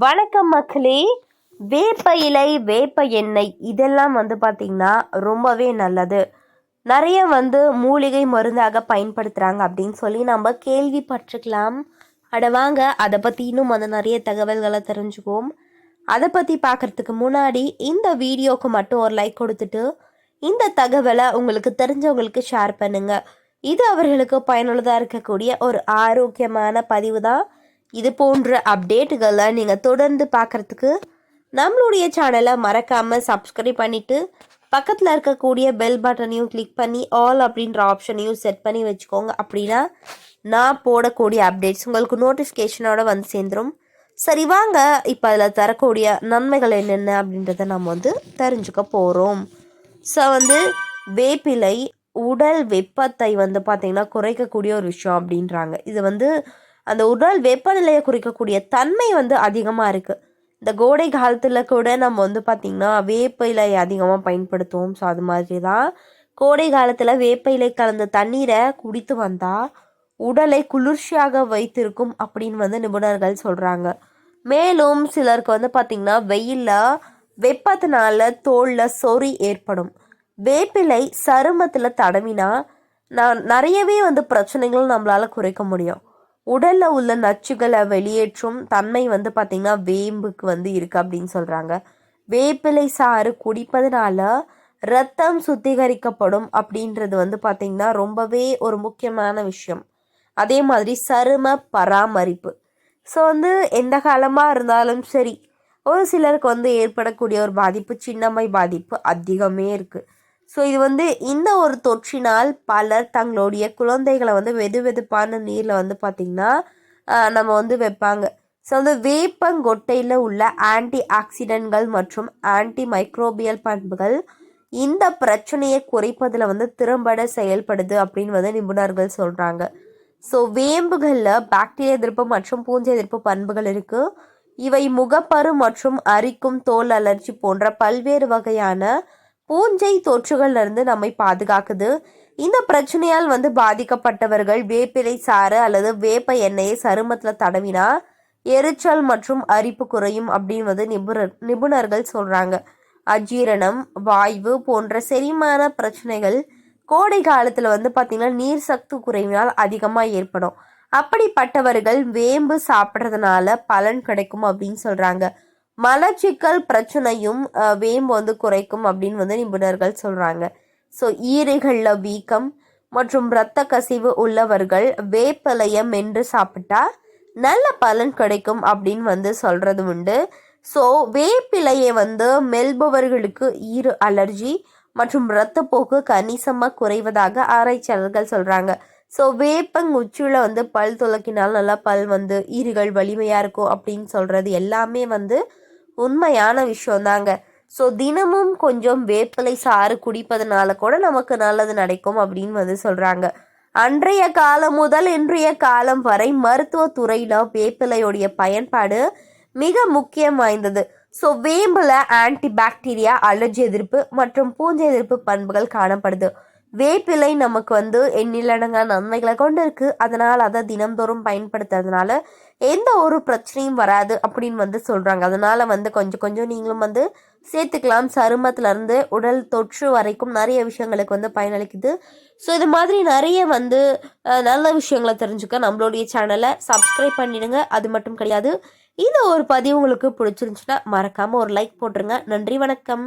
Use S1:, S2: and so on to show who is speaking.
S1: வணக்கம் மக்களே. வேப்ப இலை வேப்ப எண்ணெய் இதெல்லாம் வந்து பார்த்திங்கன்னா ரொம்பவே நல்லது. நிறைய வந்து மூலிகை மருந்தாக பயன்படுத்துகிறாங்க அப்படின்னு சொல்லி நம்ம கேள்விப்பட்டிருக்கலாம். அட வாங்க அதை பற்றி இன்னும் வந்து நிறைய தகவல்களை தெரிஞ்சுக்குவோம். அதை பற்றி பார்க்குறதுக்கு முன்னாடி இந்த வீடியோவுக்கு மட்டும் ஒரு லைக் கொடுத்துட்டு இந்த தகவலை உங்களுக்கு தெரிஞ்சவங்களுக்கு ஷேர் பண்ணுங்கள் இது அவர்களுக்கு பயனுள்ளதாக இருக்கக்கூடிய ஒரு ஆரோக்கியமான பதிவு தான். இது போன்ற அப்டேட்டுகளை நீங்கள் தொடர்ந்து பார்க்குறதுக்கு நம்மளுடைய சேனலை மறக்காமல் சப்ஸ்கிரைப் பண்ணிவிட்டு பக்கத்தில் இருக்கக்கூடிய பெல் பட்டனையும் கிளிக் பண்ணி ஆல் அப்படின்ற ஆப்ஷனையும் செட் பண்ணி வச்சுக்கோங்க. அப்படின்னா நான் போடக்கூடிய அப்டேட்ஸ் உங்களுக்கு நோட்டிஃபிகேஷனோட வந்து சேர்ந்துடும் சரி வாங்க. இப்போ அதில் தரக்கூடிய நன்மைகள் என்னென்ன அப்படின்றத நம்ம வந்து தெரிஞ்சுக்க போகிறோம் ஸோ வந்து வேப்பிலை உடல் வெப்பத்தை வந்து பார்த்திங்கன்னா குறைக்கக்கூடிய ஒரு விஷயம் அப்படின்றாங்க. இது வந்து அந்த உடல் வெப்பநிலையை குறிக்கக்கூடிய தன்மை வந்து அதிகமாக இருக்குது இந்த கோடை காலத்தில் கூட நம்ம வந்து பார்த்திங்கன்னா வேப்ப இலை அதிகமாக பயன்படுத்துவோம். ஸோ அது மாதிரி தான் கோடை காலத்தில் வேப்ப இலை கலந்த தண்ணீரை குடித்து வந்தால் உடலை குளிர்ச்சியாக வைத்திருக்கும் அப்படின்னு வந்து நிபுணர்கள் சொல்கிறாங்க மேலும் சிலருக்கு வந்து பார்த்திங்கன்னா வெயிலில் வெப்பத்தினால தோலில் சொறி ஏற்படும். வேப்பிலை சருமத்தில் தடவினா நான் நிறையவே வந்து பிரச்சனைகள் நம்மளால் குறைக்க முடியும். உடலில் உள்ள நச்சுகளை வெளியேற்றும் தன்மை வந்து பார்த்திங்கன்னா வேம்புக்கு வந்து இருக்குது அப்படின்னு சொல்கிறாங்க வேப்பிலை சாறு குடிப்பதனால ரத்தம் சுத்திகரிக்கப்படும் அப்படின்றது வந்து பார்த்திங்கன்னா ரொம்பவே ஒரு முக்கியமான விஷயம். அதே மாதிரி சரும பராமரிப்பு. ஸோ வந்து எந்த காலமாக இருந்தாலும் சரி ஒரு சிலருக்கு வந்து ஏற்படக்கூடிய ஒரு பாதிப்பு சின்னம்மை பாதிப்பு அதிகமே இருக்குது ஸோ இது வந்து இந்த ஒரு தொற்றினால் பலர் தங்களுடைய குழந்தைகளை வந்து வெது வெதுப்பான நீரில் வந்து பார்த்திங்கன்னா நம்ம வந்து வைப்பாங்க. ஸோ வந்து வேப்பங்கொட்டையில் உள்ள ஆன்டி ஆக்சிடென்ட்கள் மற்றும் ஆன்டி மைக்ரோபியல் பண்புகள் இந்த பிரச்சனையை குறைப்பதில் வந்து திறம்பட செயல்படுது அப்படின்னு வந்து நிபுணர்கள் சொல்கிறாங்க ஸோ வேம்புகளில் பாக்டீரியா எதிர்ப்பு மற்றும் பூஞ்சை எதிர்ப்பு பண்புகள் இருக்குது இவை முகப்பரு மற்றும் அரிக்கும் தோல் அலர்ஜி போன்ற பல்வேறு வகையான பூஞ்சை தொற்றுகள்லேருந்து நம்மை பாதுகாக்குது. இந்த பிரச்சனையால் வந்து பாதிக்கப்பட்டவர்கள் வேப்பிலை சாறு அல்லது வேப்ப எண்ணெயை சருமத்தில் தடவினா எரிச்சல் மற்றும் அரிப்பு குறையும் அப்படின்னு வந்து நிபுணர் நிபுணர்கள் சொல்கிறாங்க அஜீரணம் வாய்வு போன்ற செரிமான பிரச்சனைகள் கோடை காலத்தில் வந்து பார்த்திங்கன்னா நீர் சத்து குறைவினால் அதிகமாக ஏற்படும். அப்படிப்பட்டவர்கள் வேம்பு சாப்பிட்றதுனால பலன் கிடைக்கும் அப்படின்னு சொல்கிறாங்க மலச்சிக்கல் பிரச்சனையும் வேம்பு வந்து குறைக்கும் அப்படின்னு வந்து நிபுணர்கள் சொல்கிறாங்க ஸோ ஈரைகளில் வீக்கம் மற்றும் இரத்த கசிவு உள்ளவர்கள் வேப்பிலையை மென்று சாப்பிட்டா நல்ல பலன் கிடைக்கும் அப்படின்னு வந்து சொல்கிறது உண்டு. ஸோ வேப்பிலையை வந்து மெல்பவர்களுக்கு ஈறு அலர்ஜி மற்றும் இரத்தப்போக்கு கணிசமாக குறைவதாக ஆராய்ச்சியாளர்கள் சொல்கிறாங்க ஸோ வேப்பங் உச்சியில் வந்து பல் துளக்கினால் நல்லா பல் வந்து ஈறுகள் வலிமையாக இருக்கும் அப்படின்னு சொல்கிறது எல்லாமே வந்து உண்மையான விஷயம்தாங்க ஸோ தினமும் கொஞ்சம் வேப்பிலை சாறு குடிப்பதனால கூட நமக்கு நல்லது நடக்கும் அப்படின்னு வந்து சொல்கிறாங்க அன்றைய காலம் முதல் இன்றைய காலம் வரை மருத்துவ துறையில் வேப்பிலையுடைய பயன்பாடு மிக முக்கியம் வாய்ந்தது. ஸோ வேம்பில் ஆன்டி பாக்டீரியா அலர்ஜி எதிர்ப்பு மற்றும் பூஞ்சை எதிர்ப்பு பண்புகள் காணப்படுது. வேப்பிலை நமக்கு வந்து எண்ணிலடங்கா நன்மைகளை கொண்டு இருக்கு அதனால் அதை தினந்தோறும் பயன்படுத்துறதுனால எந்த ஒரு பிரச்சனையும் வராது அப்படின்னு வந்து சொல்கிறாங்க அதனால் வந்து கொஞ்சம் கொஞ்சம் நீங்களும் வந்து சேர்த்துக்கலாம். சருமத்துலேருந்து உடல் தொற்று வரைக்கும் நிறைய விஷயங்களுக்கு வந்து பயனளிக்குது. ஸோ இது மாதிரி நிறைய வந்து நல்ல விஷயங்களை தெரிஞ்சுக்க நம்மளுடைய சேனலை சப்ஸ்கிரைப் பண்ணிடுங்க. அது மட்டும் கிடையாது. இந்த ஒரு பதிவு உங்களுக்கு பிடிச்சிருந்துச்சுன்னா மறக்காமல் ஒரு லைக் போட்டுருங்க. நன்றி வணக்கம்.